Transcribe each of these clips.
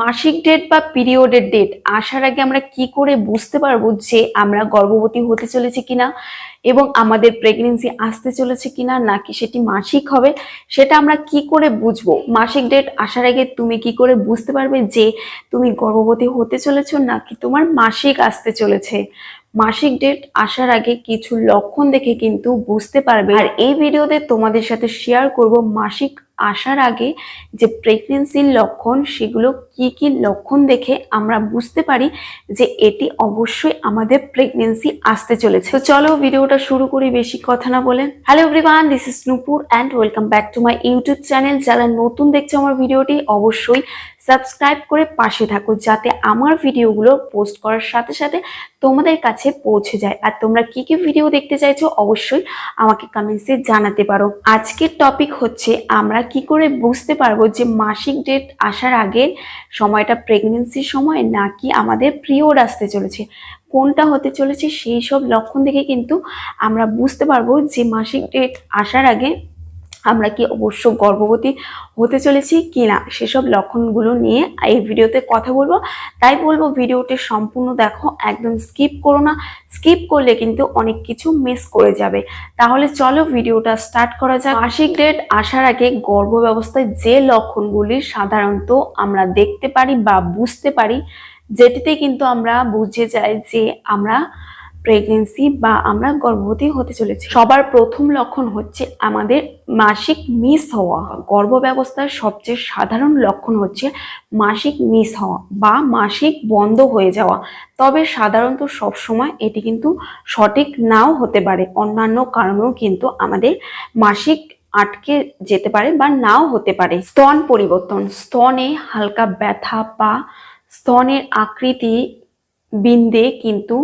মাসিক ডেট বা পিরিয়ডের ডেট আসার আগে আমরা কি করে বুঝতে পারব যে আমরা গর্ভবতী হতে চলেছি কিনা এবং আমাদের প্রেগনেন্সি আসতে চলেছে কিনা, নাকি সেটি মাসিক হবে, সেটা আমরা কি করে বুঝব? মাসিক ডেট আসার আগে তুমি কি করে বুঝতে পারবে যে তুমি গর্ভবতী হতে চলেছো, নাকি তোমার মাসিক আসতে চলেছে? মাসিক ডেট আসার আগে কিছু লক্ষণ দেখে কিন্তু বুঝতে পারবে। আর এই ভিডিওতে তোমাদের সাথে শেয়ার করব মাসিক আসার আগে যে প্রেগনেন্সির লক্ষণ, সেগুলো কি কি লক্ষণ দেখে আমরা বুঝতে পারি যে এটি অবশ্যই আমাদের প্রেগনেন্সি আসতে চলেছে। তো চলো ভিডিওটা শুরু করি বেশি কথা না বলে। Hello everyone this is Nupur and welcome back to my YouTube channel যারা নতুন দেখছে আমার ভিডিওটি, অবশ্যই সাবস্ক্রাইব করে পাশে থাকো যাতে আমার ভিডিওগুলো পোস্ট করার সাথে সাথে তোমাদের কাছে পৌঁছে যায়। আর তোমরা কি কি ভিডিও দেখতে চাইছো অবশ্যই আমাকে কমেন্টসে জানাতে পারো। আজকের টপিক হচ্ছে আমরা কি করে বুঝতে পারব যে মাসিক ডেট আসার আগে সময়টা প্রেগনেন্সির সময় নাকি আমাদের পিরিয়ড আসতে চলেছে? কোনটা হতে চলেছে সেই সব লক্ষণ দেখে কিন্তু আমরা বুঝতে পারব যে মাসিক ডেট আসার আগে আমরা কি অবশ্য গর্ভবতী হতে চলেছি কি না সেসব লক্ষণগুলো নিয়ে এই ভিডিওতে কথা বলব। তাই বলব ভিডিওটি সম্পূর্ণ দেখো, একদম স্কিপ করো না। স্কিপ করলে কিন্তু অনেক কিছু মিস করে যাবে। তাহলে চলো ভিডিওটা স্টার্ট করা যাক। মাসিক ডেট আসার আগে গর্ভ ব্যবস্থায় যে লক্ষণগুলি সাধারণত আমরা দেখতে পারি বা বুঝতে পারি, যেটিতে কিন্তু আমরা বুঝে যাই যে আমরা প্রেগনেন্সি বা আমরা গর্ভবতী হতে চলেছি। সবার প্রথম লক্ষণ হচ্ছে আমাদের মাসিক মিস হওয়া। গর্ভ ব্যবস্থার সবচেয়ে সাধারণ লক্ষণ হচ্ছে মাসিক মিস হওয়া বা মাসিক বন্ধ হয়ে যাওয়া। তবে সাধারণত সবসময় এটি কিন্তু সঠিক নাও হতে পারে। অন্যান্য কারণেও কিন্তু আমাদের মাসিক আটকে যেতে পারে বা নাও হতে পারে। স্তন পরিবর্তন, স্তনে হালকা ব্যথা বা স্তনের আকৃতি বিন্দে কিন্তু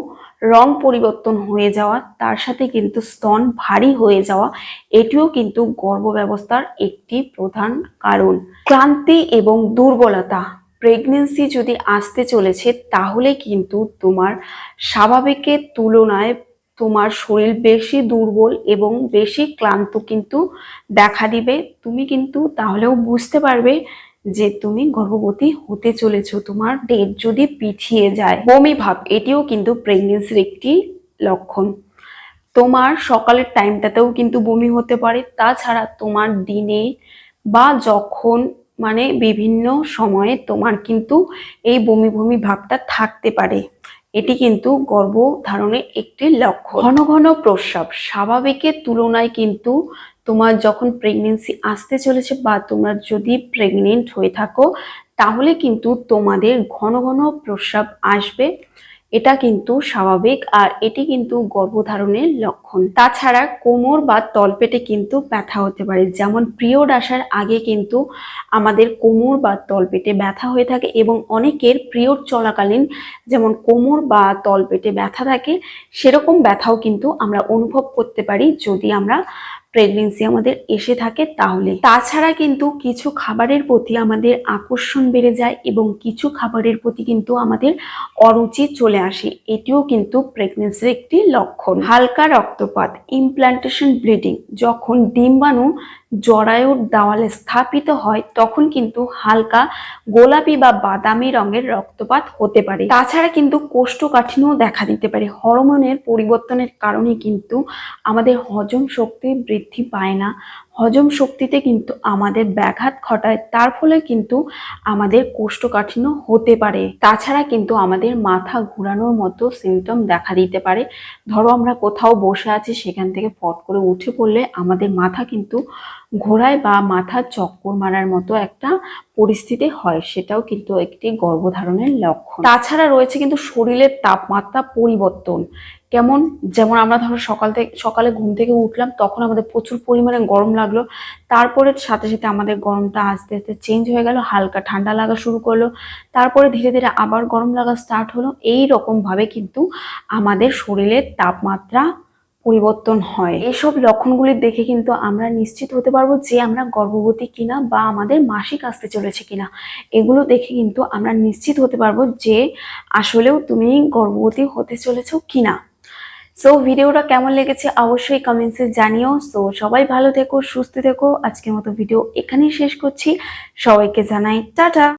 রং পরিবর্তন হয়ে যাওয়া, তার সাথে কিন্তু স্তন ভারী হয়ে যাওয়া, এটিও কিন্তু গর্ভ ব্যবস্থার একটি প্রধান কারণ। ক্লান্তি এবং দুর্বলতা প্রেগনেন্সি যদি আসতে চলেছে, তাহলে কিন্তু তোমার স্বাভাবিকের তুলনায় তোমার শরীর বেশি দুর্বল এবং বেশি ক্লান্ত কিন্তু দেখা দিবে। তুমি কিন্তু তাহলেও বুঝতে পারবে যে তুমি গর্ভবতী হতে চলেছো, তোমার ডেট যদি পিছিয়ে যায়, বমি ভাব, এটিও কিন্তু প্রেগনেন্সির একটি লক্ষণ। তোমার সকালের টাইমটাতেও কিন্তু বমি হতে পারে। তাছাড়া তোমার দিনে বা যখন মানে বিভিন্ন সময়ে তোমার কিন্তু এই বমি বমি ভাবটা থাকতে পারে। এটি কিন্তু গর্ভধারণের একটি লক্ষণ। ঘন ঘন প্রস্রাব স্বাভাবিকের তুলনায় কিন্তু তোমার যখন প্রেগনেন্সি আসতে চলেছে বা তোমরা যদি প্রেগনেন্ট হয়ে থাকো, তাহলে কিন্তু তোমাদের ঘন ঘন প্রস্রাব আসবে। এটা কিন্তু স্বাভাবিক আর এটি কিন্তু গর্ভধারণের লক্ষণ। তাছাড়া কোমর বা তলপেটে কিন্তু ব্যথা হতে পারে। যেমন পিরিয়ড আসার আগে কিন্তু আমাদের কোমর বা তলপেটে ব্যথা হয়ে থাকে এবং অনেকের পিরিয়ড চলাকালীন যেমন কোমর বা তলপেটে ব্যথা থাকে, সেরকম ব্যথাও কিন্তু আমরা অনুভব করতে পারি যদি আমরা প্রেগনেন্সি আমাদের এসে থাকে তাহলে। তাছাড়া কিন্তু কিছু খাবারের প্রতি আমাদের আকর্ষণ বেড়ে যায় এবং কিছু খাবারের প্রতি কিন্তু আমাদের অরুচি চলে আসে। এটিও কিন্তু প্রেগনেন্সির একটি লক্ষণ। হালকা রক্তপাত ইমপ্লান্টেশন ব্লিডিং যখন ডিম্বাণু জরায়ুর দেওয়ালে স্থাপিত হয়, তখন কিন্তু হালকা গোলাপি বা বাদামি রঙের রক্তপাত হতে পারে। তাছাড়া কিন্তু কোষ্ঠকাঠিন্যও দেখা দিতে পারে। হরমোনের পরিবর্তনের কারণে কিন্তু আমাদের হজম শক্তি বৃদ্ধি পায় না হজম শক্তিতে কিন্তু আমাদের ব্যাঘাত ঘটায়, তার ফলে কিন্তু আমাদের কোষ্ঠকাঠিন্য হতে পারে। তাছাড়া কিন্তু আমাদের মাথা ঘোরানোর মতো সিমটম দেখা দিতে পারে। ধরো আমরা কোথাও বসে আছি, সেখান থেকে ফট করে উঠে পড়লে আমাদের মাথা কিন্তু ঘোরায় বা মাথা চক্কর মারার মতো একটা পরিস্থিতি হয়, সেটাও কিন্তু একটি গর্ভধারণের লক্ষণ। তাছাড়া রয়েছে কিন্তু শরীরের তাপমাত্রা পরিবর্তন। কেমন? যেমন আমরা ধরো সকাল থেকে, সকালে ঘুম থেকে উঠলাম, তখন আমাদের প্রচুর পরিমাণে গরম লাগল। তারপরে সাথে সাথে আমাদের গরমটা আস্তে আস্তে চেঞ্জ হয়ে গেল, হালকা ঠান্ডা লাগা শুরু করল। তারপরে ধীরে ধীরে আবার গরম লাগা স্টার্ট হলো। এই রকম ভাবে কিন্তু আমাদের শরীরের তাপমাত্রা পরিবর্তন হয়। এসব লক্ষণগুলি দেখে কিন্তু আমরা নিশ্চিত হতে পারব যে আমরা গর্ভবতী কিনা বা আমাদের মাসিক আসতে চলেছে কিনা। এগুলো দেখে কিন্তু আমরা নিশ্চিত হতে পারব যে আসলেও তুমি গর্ভবতী হতে চলেছো কিনা। সো ভিডিওটা কেমন লেগেছে অবশ্যই কমেন্টসে জানিও। সো সবাই ভালো থেকো, সুস্থ থেকো। আজকের মতো ভিডিও এখানেই শেষ করছি। সবাইকে জানাই, টাটা!